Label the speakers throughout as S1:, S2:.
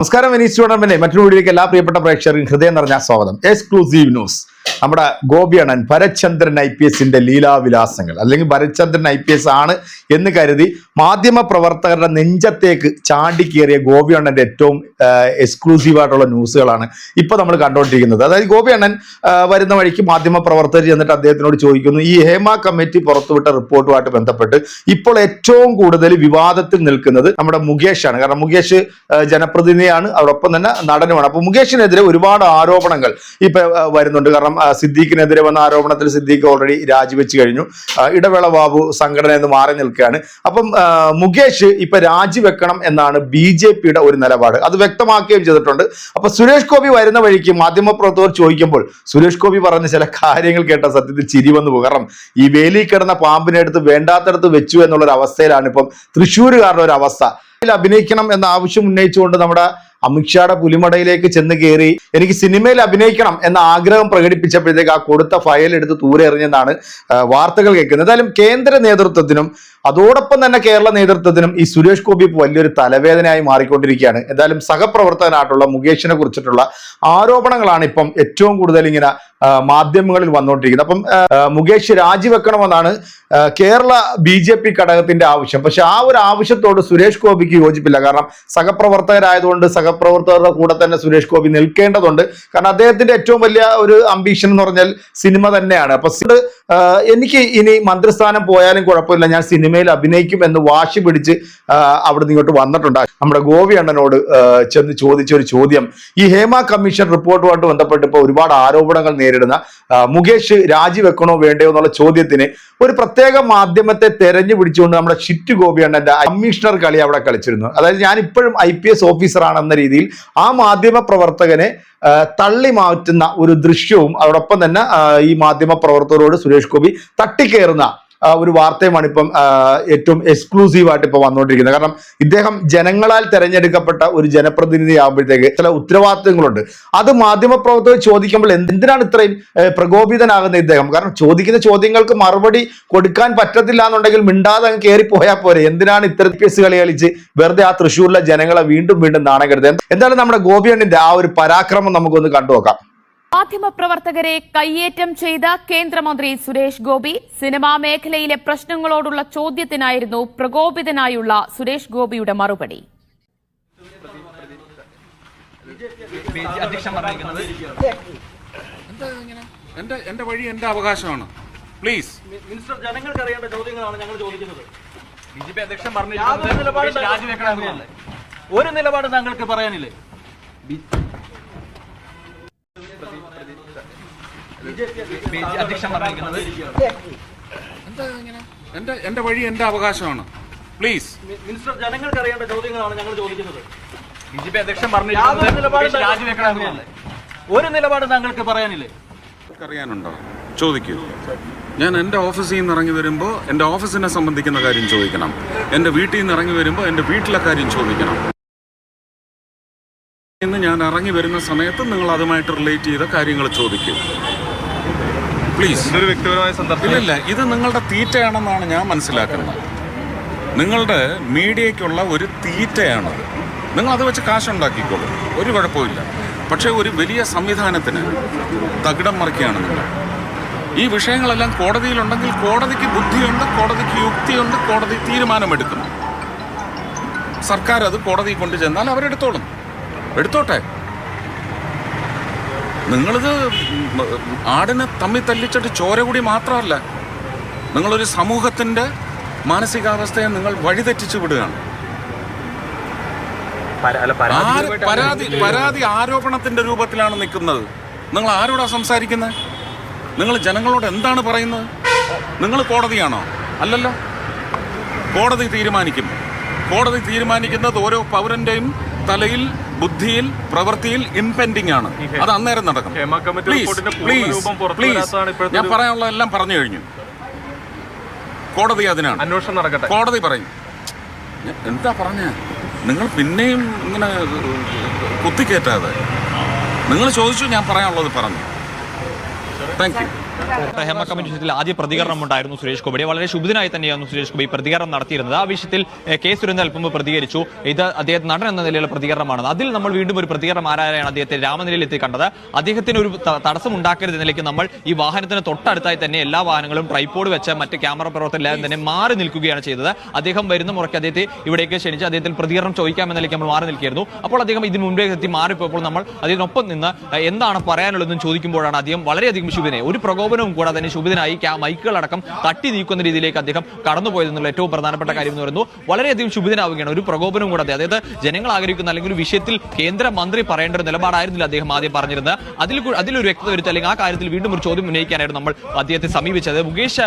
S1: നമസ്കാരം വിനീസ് ടൂർണമെന്റ് മറ്റൊരു വീഡിയോയിലേക്ക് എല്ലാ പ്രിയപ്പെട്ട പ്രേക്ഷകർക്കും ഹൃദയം നിറഞ്ഞ സ്വാഗതം. എക്സ്ക്ലൂസീവ് ന്യൂസ് നമ്മുടെ ഗോപിയണ്ണൻ ഭരചന്ദ്രൻ ഐ പി എസിന്റെ ലീലാവിലാസങ്ങൾ. അല്ലെങ്കിൽ ഭരചന്ദ്രൻ ഐ പി എസ് ആണ് എന്ന് കരുതി മാധ്യമ പ്രവർത്തകരുടെ നെഞ്ചത്തേക്ക് ചാണ്ടിക്കേറിയ ഗോപിയണ്ണന്റെ ഏറ്റവും എക്സ്ക്ലൂസീവ് ആയിട്ടുള്ള ന്യൂസുകളാണ് ഇപ്പൊ നമ്മൾ കണ്ടുകൊണ്ടിരിക്കുന്നത്. അതായത് ഗോപിയണ്ണൻ വരുന്ന വഴിക്ക് മാധ്യമ പ്രവർത്തകർ ചെന്നിട്ട് അദ്ദേഹത്തിനോട് ചോദിക്കുന്നു ഈ ഹേമ കമ്മിറ്റി പുറത്തുവിട്ട റിപ്പോർട്ടുമായിട്ട് ബന്ധപ്പെട്ട് ഇപ്പോൾ ഏറ്റവും കൂടുതൽ വിവാദത്തിൽ നിൽക്കുന്നത് നമ്മുടെ മുകേഷാണ് കാരണം മുകേഷ് ജനപ്രതിനിധിയാണ് അതോടൊപ്പം തന്നെ നടനുമാണ്. അപ്പൊ മുകേഷിനെതിരെ ഒരുപാട് ആരോപണങ്ങൾ ഇപ്പൊ വരുന്നുണ്ട്. കാരണം ആ, സിദ്ദീഖിനെതിരെ വന്ന ആരോപണത്തിൽ സിദ്ദീഖ് ഓൾറെഡി രാജിവെച്ച് കഴിഞ്ഞു. ഇടവേള ബാബു സംഘടന എന്ന് മാറി നിൽക്കുകയാണ്. അപ്പം മുകേഷ് ഇപ്പൊ രാജിവെക്കണം എന്നാണ് ബി ജെ പിയുടെ ഒരു നിലപാട്. അത് വ്യക്തമാക്കുകയും ചെയ്തിട്ടുണ്ട്. അപ്പൊ സുരേഷ് ഗോപി വരുന്ന വഴിക്ക് മാധ്യമപ്രവർത്തകർ ചോദിക്കുമ്പോൾ സുരേഷ് ഗോപി പറഞ്ഞ ചില കാര്യങ്ങൾ കേട്ട സത്യത്തിൽ ചിരി വന്നു പോകും. കാരണം ഈ വേലി കിടന്ന പാമ്പിനെ എടുത്ത് വേണ്ടാത്തടത്ത് വെച്ചു എന്നുള്ള ഒരു അവസ്ഥയിലാണ് ഇപ്പം തൃശ്ശൂരുകാരുടെ ഒരു അവസ്ഥ. അഭിനയിക്കണം എന്ന ആവശ്യം ഉന്നയിച്ചുകൊണ്ട് നമ്മുടെ അമിത്ഷായുടെ പുലിമടയിലേക്ക് ചെന്ന് കയറി എനിക്ക് സിനിമയിൽ അഭിനയിക്കണം എന്ന ആഗ്രഹം പ്രകടിപ്പിച്ചപ്പോഴത്തേക്ക് ആ കൊടുത്ത ഫയൽ എടുത്ത് ദൂരെ എറിഞ്ഞെന്നാണ് വാർത്തകൾ കേൾക്കുന്നത്. എന്തായാലും കേന്ദ്ര നേതൃത്വത്തിനും അതോടൊപ്പം തന്നെ കേരള നേതൃത്വത്തിനും ഈ സുരേഷ് ഗോപി വലിയൊരു തലവേദനയായി മാറിക്കൊണ്ടിരിക്കുകയാണ്. എന്തായാലും സഹപ്രവർത്തകനായിട്ടുള്ള മുകേഷിനെ കുറിച്ചിട്ടുള്ള ആരോപണങ്ങളാണ് ഇപ്പം ഏറ്റവും കൂടുതൽ ഇങ്ങനെ മാധ്യമങ്ങളിൽ വന്നുകൊണ്ടിരിക്കുന്നത്. അപ്പം മുകേഷ് രാജിവെക്കണമെന്നാണ് കേരള ബി ജെ പി ഘടകത്തിന്റെ ആവശ്യം. പക്ഷെ ആ ഒരു ആവശ്യത്തോട് സുരേഷ് ഗോപിക്ക് യോജിപ്പില്ല. കാരണം സഹപ്രവർത്തകരായതുകൊണ്ട് സഹപ്രവർത്തകരുടെ കൂടെ തന്നെ സുരേഷ് ഗോപി നിൽക്കേണ്ടതുണ്ട്. കാരണം അദ്ദേഹത്തിന്റെ ഏറ്റവും വലിയ ഒരു അംബീഷൻ എന്ന് പറഞ്ഞാൽ സിനിമ തന്നെയാണ്. അപ്പൊ എനിക്ക് ഇനി മന്ത്രിസ്ഥാനം പോയാലും കുഴപ്പമില്ല. ഞാൻ സിനിമയിൽ അഭിനയിക്കും എന്ന് വാശി പിടിച്ച് അവിടെ ഇങ്ങോട്ട് വന്നിട്ടുണ്ട്. നമ്മുടെ ഗോവി അണ്ണനോട് ചെന്ന് ചോദിച്ച ഒരു ചോദ്യം. ഈ ഹേമ കമ്മീഷൻ റിപ്പോർട്ടുമായിട്ട് ബന്ധപ്പെട്ട് ഇപ്പോൾ ഒരുപാട് ആരോപണങ്ങൾ നേരിടുന്ന മുകേഷ് രാജിവെക്കണോ വേണ്ടയോ എന്നുള്ള ചോദ്യത്തിന് ഒരു പ്രത്യേക മാധ്യമത്തെ തെരഞ്ഞു പിടിച്ചുകൊണ്ട് നമ്മുടെ ഷിറ്റ് ഗോപി അണ്ണന്റെ കമ്മീഷണർ കളി അവിടെ കളിച്ചിരുന്നു. അതായത് ഞാൻ ഇപ്പോഴും ഐ പി എസ് ഓഫീസറാണെന്ന രീതിയിൽ ആ മാധ്യമ പ്രവർത്തകനെ തള്ളി മാറ്റുന്ന ഒരു ദൃശ്യവും അതോടൊപ്പം തന്നെ ഈ മാധ്യമ പ്രവർത്തകരോട് സുരേഷ് ഗോപി തട്ടിക്കയറുന്ന ഒരു വാർത്തയുമാണ് ഇപ്പം ഏറ്റവും എക്സ്ക്ലൂസീവ് ആയിട്ട് ഇപ്പൊ വന്നുകൊണ്ടിരിക്കുന്നത്. കാരണം ഇദ്ദേഹം ജനങ്ങളാൽ തെരഞ്ഞെടുക്കപ്പെട്ട ഒരു ജനപ്രതിനിധി ആകുമ്പോഴത്തേക്ക് ചില ഉത്തരവാദിത്തങ്ങളുണ്ട്. അത് മാധ്യമപ്രവർത്തകർ ചോദിക്കുമ്പോൾ എന്തിനാണ് ഇത്രയും പ്രകോപിതനാകുന്ന ഇദ്ദേഹം? കാരണം ചോദിക്കുന്ന ചോദ്യങ്ങൾക്ക് മറുപടി കൊടുക്കാൻ പറ്റത്തില്ല എന്നുണ്ടെങ്കിൽ മിണ്ടാതെ അങ്ങ് കയറി പോയാൽ പോരെ. എന്തിനാണ് ഇത്തരം കേസ് കളി കളിച്ച് വെറുതെ ആ തൃശ്ശൂരിലെ ജനങ്ങളെ വീണ്ടും വീണ്ടും നാണം കരുതുന്നത് എന്തായാലും നമ്മുടെ ഗോപിയണ്ണിന്റെ ആ ഒരു പരാക്രമം നമുക്കൊന്ന് കണ്ടുനോക്കാം.
S2: മാധ്യമപ്രവർത്തകരെ കയ്യേറ്റം ചെയ്ത കേന്ദ്രമന്ത്രി സുരേഷ് ഗോപി സിനിമാ മേഖലയിലെ പ്രശ്നങ്ങളോടുള്ള ചോദ്യത്തിനായിരുന്നു പ്രകോപിതനായുള്ള സുരേഷ് ഗോപിയുടെ മറുപടി.
S3: അധ്യക്ഷൻ പറഞ്ഞിരിക്കുന്നത്
S4: എന്താ ഇങ്ങനെ എന്റെ എന്റെ വഴി എന്റെ അവകാശമാണ്. പ്ലീസ്
S5: മിനിസ്റ്റർ ജനങ്ങൾക്ക് അറിയേണ്ട ചോദ്യങ്ങളാണ് ഞങ്ങൾ ചോദിക്കുന്നത്.
S3: ബി ജെ പി അധ്യക്ഷൻ
S5: പറഞ്ഞു
S3: പറഞ്ഞിരിക്കുന്നത്
S5: ഒരു നിലപാട് താങ്കൾക്ക് പറയാനില്ലേ?
S3: അധ്യക്ഷൻ പറഞ്ഞിരിക്കുന്നത്
S4: എന്താ ഇങ്ങനെ എന്റെ എന്റെ വഴി എന്റെ അവകാശമാണ്. പ്ലീസ്
S5: മിനിസ്റ്റർ ജനങ്ങൾക്ക് അറിയേണ്ട ചോദ്യങ്ങളാണ് ഞങ്ങൾ ചോദിക്കുന്നത്.
S3: ബി ജെ പി അധ്യക്ഷൻ പറഞ്ഞിരിക്കുന്നത് രാജിവെക്കണമെന്നല്ലേ
S5: ഒരു നിലപാട് താങ്കൾക്ക് പറയാനില്ലേ?
S4: അറിയാനുണ്ടോ ചോദിക്കൂ. ഞാൻ എന്റെ ഓഫീസിൽ നിന്ന് ഇറങ്ങി വരുമ്പോൾ എന്റെ ഓഫീസിനെ സംബന്ധിക്കുന്ന കാര്യം ചോദിക്കണം. എന്റെ വീട്ടിൽ നിന്ന് ഇറങ്ങി വരുമ്പോൾ എന്റെ വീട്ടിലെ കാര്യം ചോദിക്കണം. ഇന്ന് ഞാൻ ഇറങ്ങി വരുന്ന സമയത്ത് നിങ്ങൾ അതുമായിട്ട് റിലേറ്റ് ചെയ്ത കാര്യങ്ങൾ ചോദിക്കും. പ്ലീസ്
S6: ഇതൊരു വ്യക്തിപരമായ സന്ദർഭം?
S4: ഇല്ലില്ല ഇത് നിങ്ങളുടെ തീറ്റയാണെന്നാണ് ഞാൻ മനസ്സിലാക്കുന്നത്. നിങ്ങളുടെ മീഡിയയ്ക്കുള്ള ഒരു തീറ്റയാണത്. നിങ്ങൾ അത് വെച്ച് കാശുണ്ടാക്കിക്കോളൂ. ഒരു കുഴപ്പമില്ല പക്ഷേ ഒരു വലിയ സംവിധാനത്തിന് തകിടം മറിക്കുകയാണ് നിങ്ങൾ. ഈ വിഷയങ്ങളെല്ലാം കോടതിയിലുണ്ടെങ്കിൽ കോടതിക്ക് ബുദ്ധിയുണ്ട് കോടതിക്ക് യുക്തിയുണ്ട് കോടതി തീരുമാനമെടുക്കുന്നു. സർക്കാർ അത് കോടതിയിൽ കൊണ്ടു ചെന്നാൽ അവരെടുത്തോളും. എടുത്തോട്ടെ? നിങ്ങളിത് ആടിനെ തമ്മി തല്ലിച്ചിട്ട് ചോര കൂടി മാത്രമല്ല നിങ്ങളൊരു സമൂഹത്തിന്റെ മാനസികാവസ്ഥയെ നിങ്ങൾ വഴിതെറ്റിച്ചു വിടുകയാണ്. പരാതി പരാതി ആരോപണത്തിന്റെ രൂപത്തിലാണ് നിൽക്കുന്നത്. നിങ്ങൾ ആരോടാ സംസാരിക്കുന്നത്? നിങ്ങൾ ജനങ്ങളോട് എന്താണ് പറയുന്നത്? നിങ്ങൾ കോടതിയാണോ? അല്ലല്ലോ. കോടതി തീരുമാനിക്കും. കോടതി തീരുമാനിക്കുന്നത് ഓരോ പൗരന്റെയും തലയിൽ ബുദ്ധിയിൽ പ്രവൃത്തിയിൽ ഇംപെൻഡിങ് ആണ്. അത് അന്നേരം നടക്കും. പ്ലീസ്
S6: പ്ലീസ് പ്ലീസ്
S4: ഞാൻ പറയാനുള്ള എല്ലാം പറഞ്ഞു കഴിഞ്ഞു. കോടതി അതിനാണ്.
S6: അന്വേഷണം നടക്കട്ടെ.
S4: കോടതി പറയും. എന്താ പറഞ്ഞ? നിങ്ങൾ പിന്നെയും ഇങ്ങനെ കുത്തിക്കേറ്റാതെ. നിങ്ങൾ ചോദിച്ചു ഞാൻ പറയാനുള്ളത് പറഞ്ഞു. താങ്ക് യു
S6: ഹേമ കമ്മിറ്റി വിഷയത്തിൽ ആദ്യ പ്രതികരണം ഉണ്ടായിരുന്നു സുരേഷ് ഗോപി വളരെ ശുഭിതനായി തന്നെയാണ് സുരേഷ് ഗോപി പ്രതികരണം നടത്തിയിരുന്നത്. ആ വിഷയത്തിൽ കെ സുരേന്ദ്രൻ അല്പം പ്രതികരിച്ചു. ഇത് അദ്ദേഹം നടൻ എന്ന നിലയിലുള്ള പ്രതികരണമാണ് അതിൽ നമ്മൾ വീണ്ടും ഒരു പ്രതികരണം ആരായാണ് അദ്ദേഹത്തെ രാമനിലയിൽ എത്തി കണ്ടത്. അദ്ദേഹത്തിന് ഒരു തടസ്സം ഉണ്ടാക്കരുത് നിലയ്ക്ക് നമ്മൾ ഈ വാഹനത്തിന് തൊട്ടടുത്തായി തന്നെ എല്ലാ വാഹനങ്ങളും ട്രൈപോഡ് വെച്ച് മറ്റ് ക്യാമറ പ്രവർത്തനം തന്നെ മാറി നിൽക്കുകയാണ് ചെയ്തത്. അദ്ദേഹം വരുന്ന മുറയ്ക്ക് അദ്ദേഹത്തെ ഇവിടേക്ക് ക്ഷണിച്ച് അദ്ദേഹത്തിന് പ്രതികരണം ചോദിക്കാമെന്ന നിലയ്ക്ക് നമ്മൾ മാറി നിൽക്കുകയായിരുന്നു. അപ്പോൾ അദ്ദേഹം ഇതിന് മുമ്പേ എത്തി മാറിപ്പോയപ്പോൾ നമ്മൾ അതിനൊപ്പം നിന്ന് എന്താണ് പറയാനുള്ളതെന്ന് ചോദിക്കുമ്പോഴാണ് അദ്ദേഹം വളരെയധികം ശുഭനെ ഒരു പ്രകോപനവും കൂടാതെ തന്നെ ശുഭിതനായി മൈക്കുകളടക്കം തട്ടി നീക്കുന്ന രീതിയിലേക്ക് അദ്ദേഹം കടന്നുപോയതെന്നുള്ള ഏറ്റവും പ്രധാനപ്പെട്ട കാര്യം എന്ന് പറയുന്നു. വളരെയധികം ശുഭിതനാവുകയാണ്. ഒരു പ്രകോപനവും കൂടാതെ അതായത് ജനങ്ങൾ ആഗ്രഹിക്കുന്ന അല്ലെങ്കിൽ ഒരു വിഷയത്തിൽ കേന്ദ്രമന്ത്രി പറയേണ്ട ഒരു നിലപാടായിരുന്നില്ല അദ്ദേഹം ആദ്യം പറഞ്ഞിരുന്നത്. അതിൽ അതിലൊരു വ്യക്തത വരുത്തി അല്ലെങ്കിൽ ആ കാര്യത്തിൽ വീണ്ടും ഒരു ചോദ്യം ഉന്നയിക്കാനായിരുന്നു നമ്മൾ അദ്ദേഹത്തെ സമീപിച്ചത്. മുകേഷ്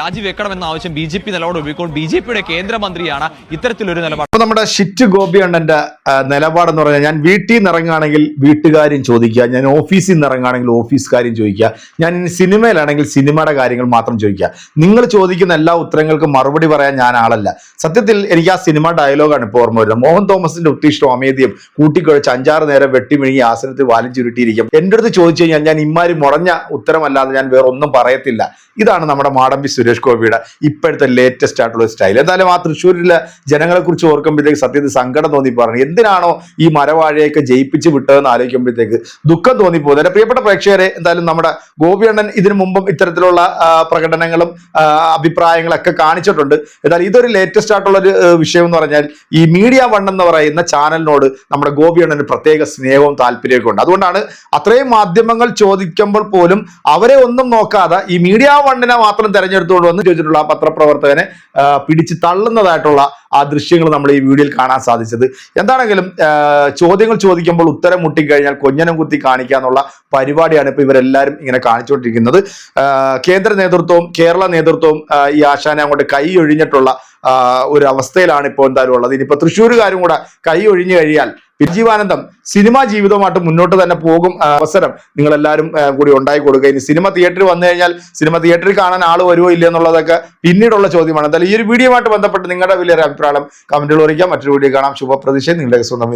S6: രാജിവെക്കണമെന്ന ആവശ്യം ബി ജെ പി നിലപാട് ഉപയോഗിക്കുമ്പോൾ ബി ജെ പിയുടെ കേന്ദ്രമന്ത്രിയാണ് ഇത്തരത്തിലൊരു നിലപാട്.
S1: നമ്മുടെ ഷിറ്റ് ഗോപി അണ്ണന്റെ ആ, നിലപാടെന്ന് പറഞ്ഞാൽ ഞാൻ വീട്ടിൽ നിന്ന് ഇറങ്ങുകയാണെങ്കിൽ വീട്ടുകാരും ചോദിക്കുക ഞാൻ ഓഫീസിൽ നിന്ന് ഇറങ്ങുകയാണെങ്കിൽ ഓഫീസുകാരും ചോദിക്കുക ഞാൻ ഇനി സിനിമയിലാണെങ്കിൽ സിനിമയുടെ കാര്യങ്ങൾ മാത്രം ചോദിക്കുക. നിങ്ങൾ ചോദിക്കുന്ന എല്ലാ ഉത്തരങ്ങൾക്കും മറുപടി പറയാൻ ഞാൻ ആളല്ല. സത്യത്തിൽ എനിക്ക് ആ സിനിമ ഡയലോഗാണ് ഇപ്പോൾ ഓർമ്മ വരുന്നത്. മോഹൻ തോമസിന്റെ ഉത്തിഷ്ടം അമേദ്യം കൂട്ടിക്കുഴച്ച് അഞ്ചാറ് നേരം വെട്ടിമിഴുങ്ങി ആസനത്തിൽ വാലും ചുരുട്ടിയിരിക്കും. എന്റെ അടുത്ത് ചോദിച്ചു കഴിഞ്ഞാൽ ഞാൻ ഇമാരി മുറഞ്ഞ ഉത്തരമല്ലാതെ ഞാൻ വേറെ ഒന്നും പറയത്തില്ല. ഇതാണ് നമ്മുടെ മാടമ്പി സുരേഷ് ഗോപിയുടെ ഇപ്പോഴത്തെ ലേറ്റസ്റ്റ് ആയിട്ടുള്ള സ്റ്റൈൽ എന്തായാലും ആ തൃശ്ശൂരിലെ ജനങ്ങളെ കുറിച്ച് ഓർക്കുമ്പോഴത്തേക്ക് സത്യത്തിൽ സങ്കടം തോന്നി പറഞ്ഞു എന്തിനാണോ ഈ മരവാഴയൊക്കെ ജയിപ്പിച്ച് വിട്ടതെന്ന് ആലോചിക്കുമ്പോഴത്തേക്ക് ദുഃഖം തോന്നിപ്പോകുന്നു എന്റെ പ്രിയപ്പെട്ട പ്രേക്ഷകരെ എന്തായാലും നമ്മുടെ ഗോപിയണ്ണൻ ഇതിനു മുമ്പും ഇത്തരത്തിലുള്ള പ്രകടനങ്ങളും അഭിപ്രായങ്ങളൊക്കെ കാണിച്ചിട്ടുണ്ട്. എന്നാൽ ഇതൊരു ലേറ്റസ്റ്റ് ആയിട്ടുള്ള ഒരു വിഷയം എന്ന് പറഞ്ഞാൽ ഈ മീഡിയ വൺ എന്ന് പറയുന്ന ചാനലിനോട് നമ്മുടെ ഗോപിയണ്ണന് പ്രത്യേക സ്നേഹവും താല്പര്യമൊക്കെ ഉണ്ട്. അതുകൊണ്ടാണ് അത്രയും മാധ്യമങ്ങൾ ചോദിക്കുമ്പോൾ പോലും അവരെ ഒന്നും നോക്കാതെ ഈ മീഡിയ വണ്ണിനെ മാത്രം തെരഞ്ഞെടുത്തുകൊണ്ട് വന്ന് ചോദിച്ചിട്ടുള്ള ആ പത്രപ്രവർത്തകനെ പിടിച്ച് തള്ളുന്നതായിട്ടുള്ള ആ ദൃശ്യങ്ങൾ നമ്മൾ ഈ വീഡിയോയിൽ കാണാൻ സാധിച്ചത്. എന്താണെങ്കിലും ചോദ്യങ്ങൾ ചോദിക്കുമ്പോൾ ഉത്തരം മുട്ടിക്കഴിഞ്ഞാൽ കൊഞ്ഞനം കുത്തി കാണിക്കുക എന്നുള്ള പരിപാടിയാണ് ഇപ്പൊ ഇവരെല്ലാവരും ഇങ്ങനെ കാണിച്ചുകൊണ്ടിരിക്കുന്നത്. കേന്ദ്ര നേതൃത്വവും കേരള നേതൃത്വവും ഈ ആശാനെ അങ്ങോട്ട് കൈ ഒഴിഞ്ഞിട്ടുള്ള ഒരു അവസ്ഥയിലാണ് ഇപ്പോൾ എന്തായാലും ഉള്ളത്. ഇനിയിപ്പോൾ തൃശ്ശൂരുകാരും കൂടെ കൈ ഒഴിഞ്ഞു കഴിയാൽ ജീവാനന്ദം സിനിമാ ജീവിതമായിട്ട് മുന്നോട്ട് തന്നെ പോകും അവസരം നിങ്ങൾ എല്ലാവരും കൂടി ഉണ്ടായി കൊടുക്കുക. ഇനി സിനിമ തിയേറ്ററിൽ വന്നു കഴിഞ്ഞാൽ സിനിമ തിയേറ്ററിൽ കാണാൻ ആൾ വരുമോ ഇല്ല എന്നുള്ളതൊക്കെ പിന്നീടുള്ള ചോദ്യമാണ്. എന്തായാലും ഈ ഒരു വീഡിയോ ആയിട്ട് ബന്ധപ്പെട്ട് നിങ്ങളുടെ വലിയൊരു അഭിപ്രായം കമന്റുകൾ അറിയിക്കാം മറ്റൊരു വീഡിയോ കാണാം. ശുഭപ്രതീക്ഷ. നിങ്ങളുടെ സ്വന്തം